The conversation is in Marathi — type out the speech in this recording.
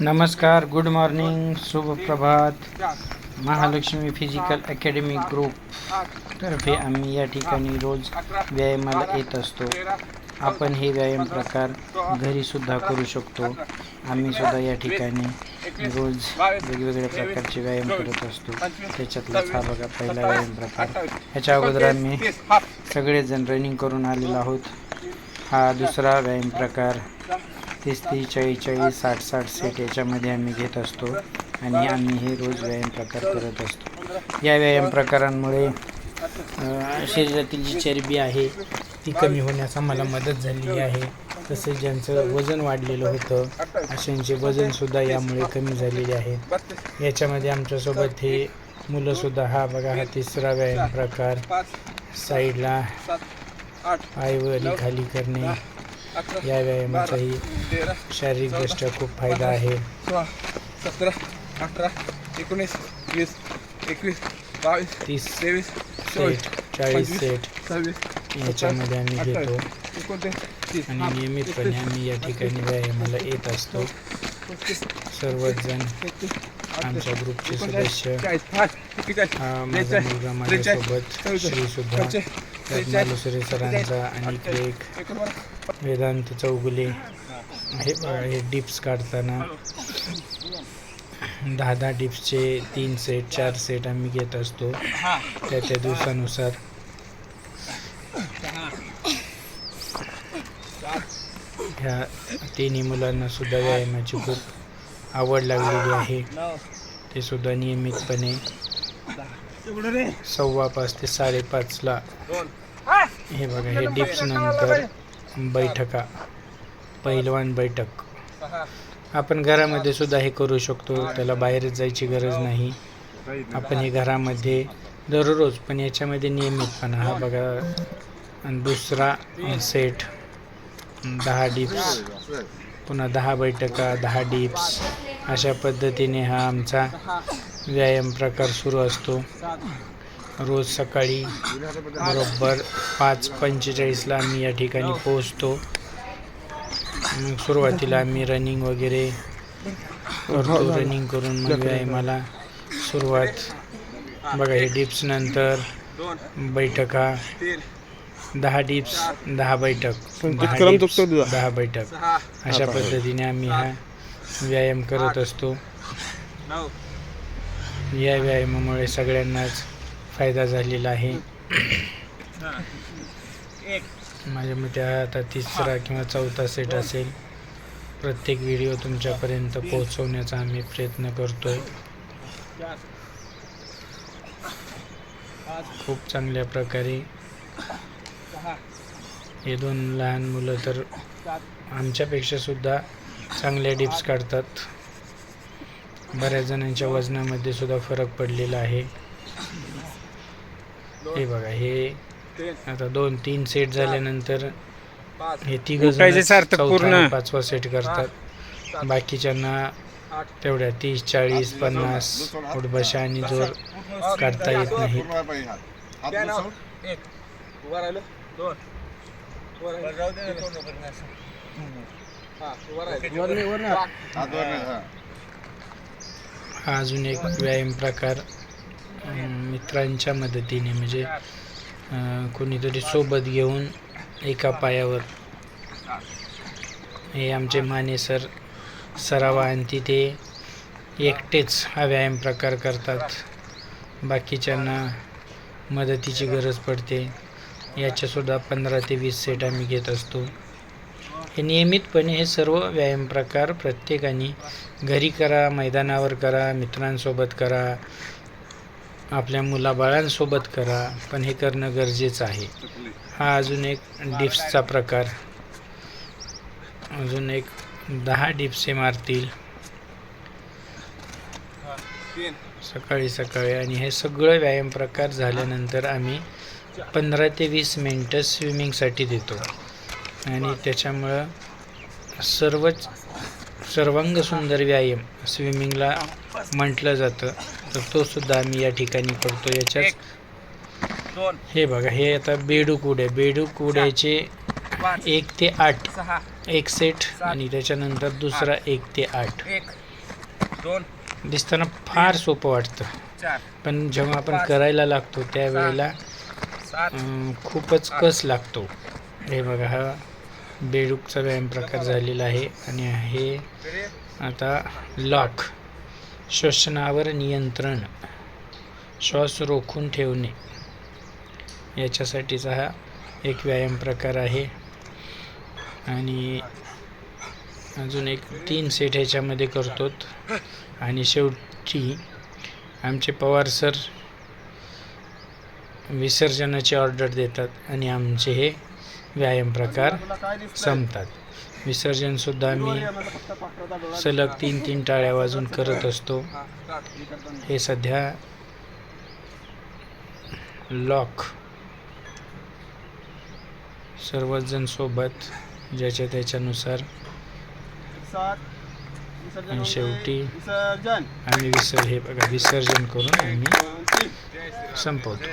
नमस्कार गुड मॉर्निंग शुभ प्रभात. महालक्ष्मी फिजिकल अकॅडमी ग्रुप तर्फे आम्ही या ठिकाणी रोज व्यायामाला येत असतो. आपण हे व्यायाम प्रकार घरी सुद्धा करू शकतो. आम्ही सुद्धा या ठिकाणी रोज वेगवेगळ्या प्रकारचे व्यायाम करत असतो. त्याच्यातलाच हा बघा पहिला व्यायाम प्रकार. ह्याच्या अगोदर आम्ही सगळेजण रनिंग करून आलेलो आहोत. हा दुसरा व्यायाम प्रकार. तीस तीस चाळीस चाळीस साठ साठ सेट याच्यामध्ये आम्ही घेत असतो. आणि आम्ही हे रोज व्यायाम प्रकार करत असतो. या व्यायाम प्रकारांमुळे शरीरातील जी चरबी आहे ती कमी होण्यास आम्हाला मदत झालेली आहे. तसेच ज्यांचं वजन वाढलेलं होतं अशांचे वजनसुद्धा यामुळे कमी झालेले आहे. याच्यामध्ये आमच्यासोबत हे मुलंसुद्धा हा बघा हा तिसरा व्यायाम प्रकार. साईडला पायवरी खाली करणे. या व्यायामाचाही शारीरिकदृष्ट्या खूप फायदा आहे. सतरा अठरा एकोणीस वीस एकवीस बावीस तीस तेवीस चोवीस सेट चाळीस सेट सव्वीस याच्यामध्ये आम्ही घेतो. आणि नियमितपणे आम्ही या ठिकाणी व्यायामाला येत असतो. सर्वजण तेहतीस आमच्या ग्रुपचे सदस्य माझा मुलगा माझ्यासोबत त्यात मालुसरे सरांचा आणि एक वेदांत चौगुले. हे हे डिप्स काढताना. दहा दहा डिप्सचे तीन सेट चार सेट आम्ही घेत असतो. त्या त्या दिवसानुसार. ह्या तिन्ही मुलांना सुद्धा व्यायामाची खूप आवड लागलेली आहे. ते सुद्धा नियमितपणे सव्वा पाच ते साडेपाचला. हे बघा हे डिप्स नंतर बैठका पहिलवान बैठक. आपण घरामध्ये सुद्धा हे करू शकतो त्याला बाहेर जायची गरज नाही. आपण हे घरामध्ये दररोज पण याच्यामध्ये नियमितपणा हा बघा. दुसरा सेट दहा डिप्स पुन्हा दहा बैठका दहा डिप्स अशा पद्धतीने हा आमचा व्यायाम प्रकार सुरू असतो. रोज सकाळी बरोबर पाच पंचेचाळीसला आम्ही या ठिकाणी पोहोचतो. मग सुरुवातीला आम्ही रनिंग वगैरे करतो. रनिंग करून मग व्यायामाला सुरुवात. बघा हे डिप्स नंतर बैठका दहा डिप्स दहा बैठक. दहा बैठक. अशा पद्धतीने आम्ही हा व्यायाम करत असतो. या व्यायामामुळे सगळ्यांनाच फायदा झालेला आहे. माझ्या मते हा आता तिसरा किंवा चौथा सेट असेल. प्रत्येक व्हिडिओ तुमच्यापर्यंत पोहोचवण्याचा आम्ही प्रयत्न करतोय. खूप चांगल्या प्रकारे. हे दोन लहान मुलं तर आमच्यापेक्षा सुद्धा चांगल्या डिप्स काढतात. बऱ्याच जणांच्या वजनामध्ये सुद्धा फरक पडलेला आहे. हे बघा हे आता दोन तीन सेट झाल्यानंतर हे तिघ पूर्ण. पाचवा सेट करतात. बाकीच्यांना तेवढ्या तीस चाळीस पन्नास उठबशा आणि जोर काढता येत नाही दोन. हा, अजून एक व्यायाम प्रकार मित्रांच्या मदतीने म्हणजे कोणीतरी सोबत घेऊन एका पायावर. हे आमचे माने सर सरावा आणि तिथे एकटेच हा व्यायाम प्रकार करतात. बाकीच्यांना मदतीची गरज पडते. याच्यासुद्धा पंधरा ते वीस सेट आम्ही घेत असतो. हे नियमितपणे हे सर्व व्यायाम प्रकार प्रत्येकाने घरी करा मैदानावर करा मित्रांसोबत करा आपल्या मुलाबाळांसोबत करा पण हे करणं गरजेचं आहे. हा अजून एक डिप्सचा प्रकार. अजून एक दहा डिप्से मारतील. सकाळी सकाळी आणि हे सगळं व्यायाम प्रकार झाल्यानंतर आम्ही पंधरा ते वीस मिनटं स्विमिंगसाठी देतो. आणि त्याच्यामुळं सर्वच सर्वांग सुंदर व्यायाम स्विमिंगला म्हटलं जातं. तर तो सुद्धा आम्ही या ठिकाणी करतो. याच्याच दोन हे बघा हे आता बेडूक उड्या बेडूक उड्याचे एक ते आठ. एक सेट आणि त्याच्यानंतर दुसरा एक ते आठ. दिसताना फार सोपं वाटतं. पण जेव्हा आपण करायला लागतो त्यावेळेला खूपच कस लागतो. हे बघा हा बेडूकचा व्यायाम प्रकार झालेला आहे आणि हे आता लॉक श्वसनावर नियंत्रण श्वास रोखून ठेवणे याच्यासाठीचा हा एक व्यायाम प्रकार आहे. आणि अजून एक तीन सेट ह्याच्यामध्ये करतो आणि शेवटी आमचे पवार सर विसर्जनाची ऑर्डर देतात आणि आमचे हे व्यायाम प्रकार संपतात. विसर्जनसुद्धा आम्ही सलग तीन तीन टाळ्या वाजून करत असतो. हे सध्या लॉक सर्वजण सोबत ज्याच्या त्याच्यानुसार आणि शेवटी आम्ही विसर हे बघा विसर्जन करून आम्ही संपवतो.